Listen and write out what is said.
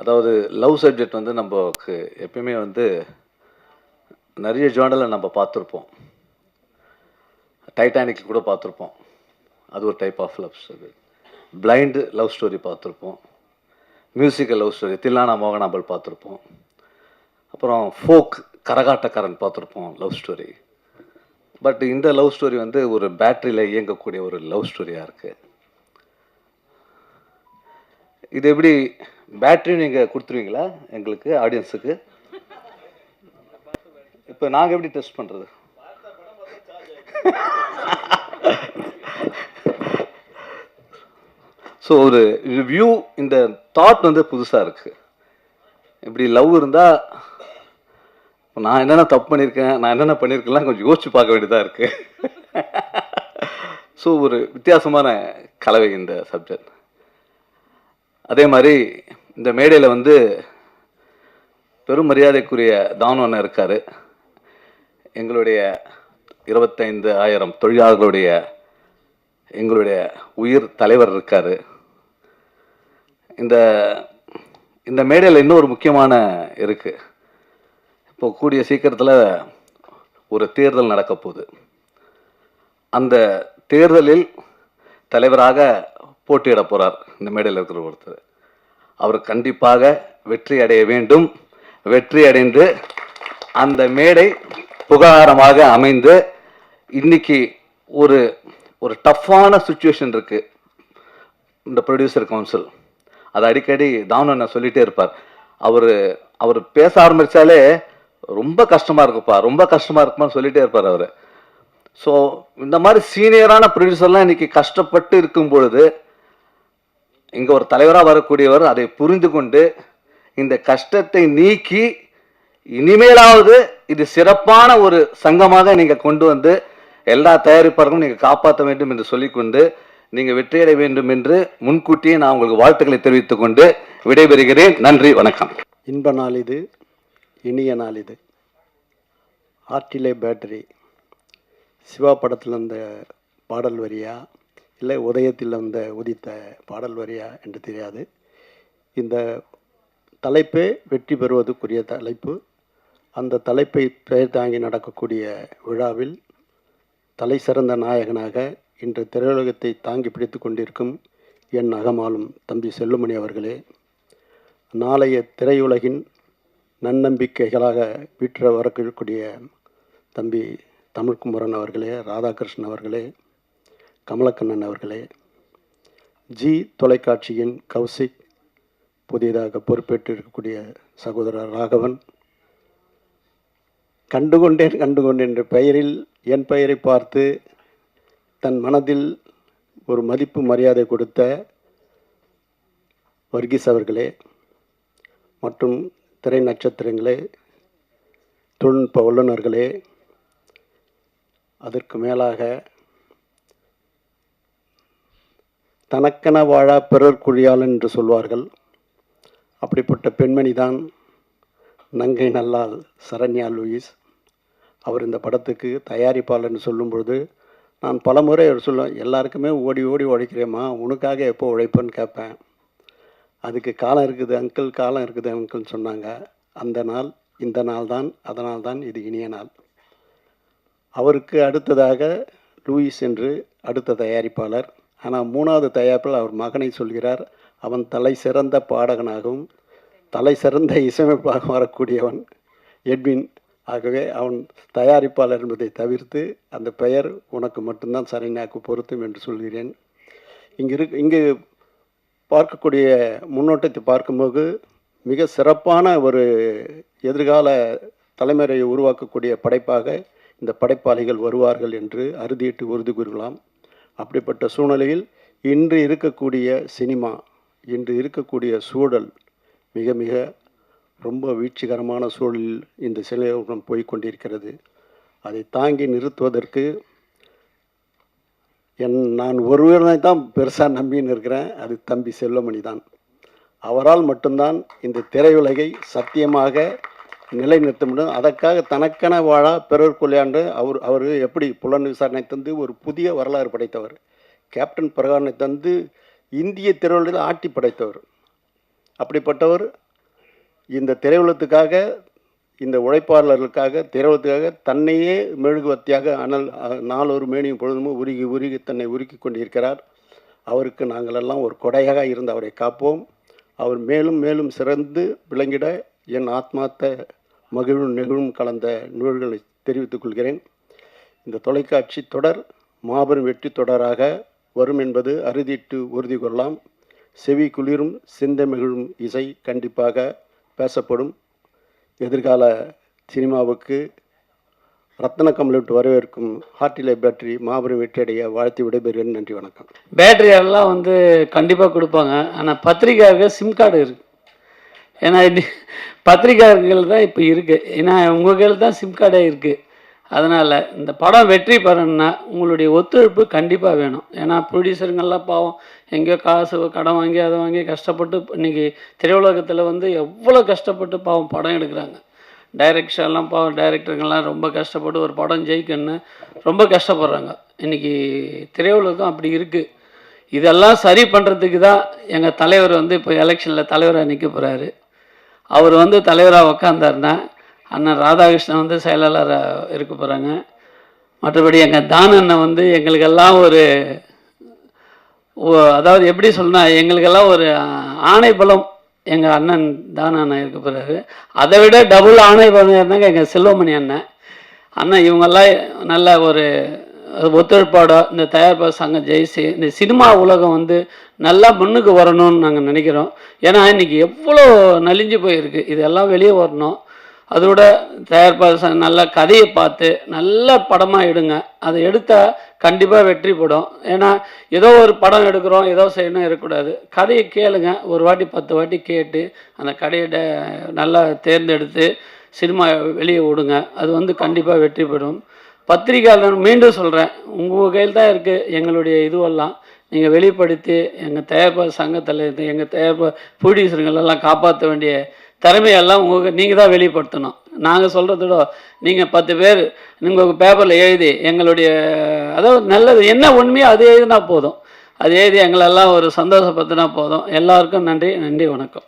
அதாவது love subject வந்து நமக்கு எப்பயுமே வந்து நிறைய ஜேர்னலை நம்ம பார்த்துருப்போம். டைட்டானிக் கூட பார்த்துருப்போம். அது ஒரு type of love story blind love story பார்த்துருப்போம். Musical love story Thillana Mohanambal பார்த்துருப்போம். அப்புறம் ஃபோக் கரகாட்டக்காரன் பார்த்துருப்போம் லவ் ஸ்டோரி பட் இந்த லவ் ஸ்டோரி வந்து ஒரு பேட்டரியில் இயங்கக்கூடிய ஒரு லவ் ஸ்டோரியாக இருக்குது இது எப்படி பேட்டரி நீங்கள் கொடுத்துருவீங்களா எங்களுக்கு ஆடியன்ஸுக்கு இப்போ நாங்கள் எப்படி டெஸ்ட் பண்ணுறது ஸோ ஒரு வியூ இந்த தாட் வந்து புதுசாக இருக்குது இப்படி லவ் இருந்தால் நான் என்னென்ன தப்பு பண்ணியிருக்கேன் நான் என்னென்ன பண்ணியிருக்கேன்லாம் கொஞ்சம் யோசிச்சு பார்க்க வேண்டியதாக இருக்குது ஸோ ஒரு வித்தியாசமான கலவை இந்த சப்ஜெக்ட் அதே மாதிரி இந்த மேடையில் வந்து பெரும் மரியாதைக்குரிய தானவன் இருக்கார். எங்களுடைய இருபத்தைந்து ஆயிரம் தொழிலாளர்களுடைய எங்களுடைய உயிர் தலைவர் இருக்கார். இந்த இந்த மேடையில் இன்னொரு முக்கியமான இருக்குது இப்போ கூடிய சீக்கிரத்தில் ஒரு தேர்தல் நடக்க போகுது அந்த தேர்தலில் தலைவராக போட்டியிட போகிறார் இந்த மேடையில் இருக்கிற ஒருத்தர். அவர் கண்டிப்பாக வெற்றி அடைய வேண்டும். வெற்றி அடைந்து அந்த மேடை புகாரமாக அமைந்து இன்னைக்கு ஒரு ஒரு டஃப்பான சுச்சுவேஷன் இருக்குது இந்த ப்ரொடியூசர் கவுன்சில் அது அடிக்கடி தானு சொல்லிகிட்டே இருப்பார். அவர் அவர் பேச ஆரம்பிச்சாலே ரொம்ப கஷ்டமாக இருக்குப்பா ரொம்ப கஷ்டமாக இருக்குமான்னு சொல்லிகிட்டே இருப்பார் அவர். ஸோ இந்த மாதிரி சீனியரான ப்ரொடியூசர்லாம் இன்றைக்கி கஷ்டப்பட்டு இருக்கும் பொழுது இங்கே ஒரு தலைவராக வரக்கூடியவர் அதை புரிந்து கொண்டு இந்த கஷ்டத்தை நீக்கி இனிமேலாவது இது சிறப்பான ஒரு சங்கமாக நீங்கள் கொண்டு வந்து எல்லா தயாரிப்பாளர்களும் நீங்கள் காப்பாற்ற வேண்டும் என்று சொல்லிக்கொண்டு நீங்கள் வெற்றியடைய வேண்டும் என்று முன்கூட்டியே நான் உங்களுக்கு வாழ்த்துக்களை தெரிவித்துக் கொண்டு விடைபெறுகிறேன். நன்றி வணக்கம். இன்ப நாள் இது இனிய நாள் இது. ஆர்டிலே பேட்டரி சிவா படத்தில் அந்த பாடல் வரியா? இல்லை உதயத்தில் வந்த உதித்த பாடல் வரியா என்று தெரியாது. இந்த தலைப்பே வெற்றி பெறுவதற்குரிய தலைப்பு. அந்த தலைப்பை பெயர் தாங்கி நடக்கக்கூடிய விழாவில் தலை சிறந்த நாயகனாக இன்று திரையுலகத்தை தாங்கி பிடித்து கொண்டிருக்கும் என் அகமாலும் தம்பி செல்லுமணி அவர்களே நாளைய திரையுலகின் நன்னம்பிக்கைகளாக வீற்ற வரக்கூடிய தம்பி தமிழ்குமரன் அவர்களே ராதாகிருஷ்ணன் அவர்களே கமலக்கண்ணன் அவர்களே ஜி தொலைக்காட்சியின் கௌசிக் புதிதாக பொறுப்பேற்று இருக்கக்கூடிய சகோதரர் ராகவன். கண்டுகொண்டேன் கண்டுகொண்டேன் என்ற பெயரில் என் பெயரை பார்த்து தன் மனதில் ஒரு மதிப்பு மரியாதை கொடுத்த வர்கீஸ் அவர்களே மற்றும் திரை நட்சத்திரங்களே தொழில்நுட்ப வல்லுநர்களே அதற்கு மேலாக தனக்கென வாழா பிறர் குழியாளன் என்று சொல்வார்கள். அப்படிப்பட்ட பெண்மணி தான் நங்கை நல்லால் சரண்யா லூயிஸ். அவர் இந்த படத்துக்கு தயாரிப்பாளர்னு சொல்லும்பொழுது நான் நான் பலமுறை அவர் சொல்லுவேன் எல்லாருக்குமே ஓடி ஓடி உழைக்கிறேம்மா உனக்காக எப்போ உழைப்பேன்னு கேட்பேன். அதுக்கு காலம் இருக்குது அங்கிள் காலம் இருக்குது அங்கிள்னு சொன்னாங்க. அந்த நாள் இந்த நாள் தான் அதனால் தான் இது இனிய நாள். அவருக்கு அடுத்ததாக லூயிஸ் என்று அடுத்த தயாரிப்பாளர் ஆனால் மூணாவது தயாரிப்பில் அவர் மகனை சொல்கிறார் அவன் தலை சிறந்த பாடகனாகவும் தலை சிறந்த இசையமைப்பாக வரக்கூடியவன். எட்வின் ஆகவே அவன் தயாரிப்பாளர் என்பதை தவிர்த்து அந்த பெயர் உனக்கு மட்டும்தான் சரிநாக்கு பொருத்தும் என்று சொல்கிறேன். இங்கு இருக்கு இங்கு பார்க்கக்கூடிய முன்னோட்டத்தை பார்க்கும்போது மிக சிறப்பான ஒரு எதிர்கால தலைமுறையை உருவாக்கக்கூடிய படைப்பாக இந்த படைப்பாளிகள் வருவார்கள் என்று அறுதியிட்டு உறுதி கூறலாம் அப்படிப்பட்ட சூழ்நிலையில் இன்று இருக்கக்கூடிய சினிமா இன்று இருக்கக்கூடிய சூழல் மிக மிக ரொம்ப வீழ்ச்சிகரமான சூழலில் இந்த சிலையுடன் போய்கொண்டிருக்கிறது அதை தாங்கி நிறுத்துவதற்கு என் நான் ஒருவரை தான் பெருசாக நம்பின்னு இருக்கிறேன் அது தம்பி செல்வமணி தான் அவரால் மட்டும்தான் இந்த திரையுலகை சத்தியமாக நிலைநிறுத்த முடியும் அதற்காக தனக்கென வாழா பிறர் கொள்ளையாண்டு அவர் அவர் எப்படி புலன் விசாரணை தந்து ஒரு புதிய வரலாறு படைத்தவர். கேப்டன் பிரகாரனை தந்து இந்திய திரையுலகில் ஆட்டி படைத்தவர். அப்படிப்பட்டவர் இந்த திரையுலகத்துக்காக இந்த உழைப்பாளர்களுக்காக திரையுலகத்துக்காக தன்னையே மெழுகுவத்தியாக அனல் அ- நாளொரு மேனியும் பொழுதும் உருகி உருகி தன்னை உருக்கி கொண்டிருக்கிறார். அவருக்கு நாங்களெல்லாம் ஒரு கொடையாக இருந்து அவரை காப்போம். அவர் மேலும் மேலும் சிறந்து விளங்கிட என் ஆத்மார்த்த மகிழும் நெகிழும் கலந்த நூல்களை தெரிவித்துக் கொள்கிறேன். இந்த தொலைக்காட்சி தொடர் மாபெரும் வெற்றி தொடராக வரும் என்பது அறுதிட்டு உறுதி கொள்ளலாம். செவி குளிரும் சிந்தமிழும் இசை கண்டிப்பாக பேசப்படும். எதிர்கால சினிமாவுக்கு ரத்ன கமலிட்டு வரவேற்கும் ஹார்டிலே பேட்டரி மாபெரும் வெற்றியடைய வாழ்த்து விடைபெறுகிறேன். நன்றி வணக்கம். பேட்டரி எல்லாம் வந்து கண்டிப்பாக கொடுப்பாங்க. ஆனால் பத்திரிக்கையாளர்கள் சிம் கார்டு இருக்கு. ஏன்னா இன்னி- பத்திரிக்கையாளர்கள் தான் இப்போ இருக்குது ஏன்னா உங்கள் கையில் தான் சிம் கார்டே இருக்குது அதனால் இந்த படம் வெற்றி பெறணும்னா உங்களுடைய ஒத்துழைப்பு கண்டிப்பாக வேணும். ஏன்னா ப்ரொடியூசருங்கெல்லாம் பாவம் எங்கேயோ காசு கடன் வாங்கி அதை வாங்கி கஷ்டப்பட்டு இன்றைக்கி திரையுலகத்தில் வந்து எவ்வளோ கஷ்டப்பட்டு பாவம் படம் எடுக்கிறாங்க. டைரக்ஷன்லாம் பாவம் டைரக்டருங்கெல்லாம் ரொம்ப கஷ்டப்பட்டு ஒரு படம் ஜெயிக்கணும்னு ரொம்ப கஷ்டப்படுறாங்க. இன்றைக்கி திரையுலகம் அப்படி இருக்குது இதெல்லாம் சரி பண்ணுறதுக்கு தான் எங்கள் தலைவர் வந்து இப்போ எலெக்ஷனில் தலைவராக நிற்க போகிறாரு அவர் வந்து தலைவராக உக்காந்தார்னா அண்ணன் ராதாகிருஷ்ணன் வந்து செயலாளராக இருக்க போகிறாங்க மற்றபடி எங்கள் தான அண்ணன் வந்து எங்களுக்கெல்லாம் ஒரு ஓ- அதாவது எப்படி சொல்லணும்னா எங்களுக்கெல்லாம் ஒரு ஆணை பலம் எங்கள் அண்ணன் தான அண்ணன் இருக்க போகிறாரு அதை விட டபுள் ஆணை பலம் இருந்தாங்க எங்கள் செல்வமணி அண்ணன். அண்ணன் இவங்கெல்லாம் நல்ல ஒரு ஒத்துழைப்பாடோ இந்த தயாரிப்பாளர் சங்கம் ஜெயிச்சு இந்த சினிமா உலகம் வந்து நல்லா முன்னுக்கு வரணும்னு நாங்கள் நினைக்கிறோம். ஏன்னா இன்னைக்கு எவ்வளோ நலிஞ்சு போயிருக்கு. இதெல்லாம் வெளியே வரணும். அதோட தயாரிப்பாளர் சங்கம் நல்ல கதையை பார்த்து நல்ல படமாக எடுங்க. அதை எடுத்தால் கண்டிப்பாக வெற்றி படும். ஏன்னா ஏதோ ஒரு படம் எடுக்கிறோம் ஏதோ செய்யணும் இருக்கக்கூடாது. கதையை கேளுங்க. ஒரு வாட்டி பத்து வாட்டி கேட்டு அந்த கதையை நல்லா தேர்ந்தெடுத்து சினிமா வெளியே விடுங்க. அது வந்து கண்டிப்பாக வெற்றி பெறும். பத்திரிகையாளர் மீண்டும் சொல்கிறேன் உங்கள் கையில் தான் இருக்குது எங்களுடைய இதுவெல்லாம். நீங்கள் வெளிப்படுத்தி எங்கள் தயாரிப்பாளர் சங்கத்தில் இருந்து எங்கள் தயாரிப்பு ப்ரொடியூசருங்களெல்லாம் காப்பாற்ற வேண்டிய திறமையெல்லாம் உங்கள் நீங்கள் தான் வெளிப்படுத்தணும் நாங்கள் சொல்கிறதோட நீங்கள் பத்து பேர் உங்கள் பேப்பரில் எழுதி எங்களுடைய அதாவது நல்லது என்ன உண்மையோ அது எழுதினா போதும். அது எழுதி எங்களெல்லாம் ஒரு சந்தோஷப்படுத்தினா போதும். எல்லாருக்கும் நன்றி நன்றி வணக்கம்.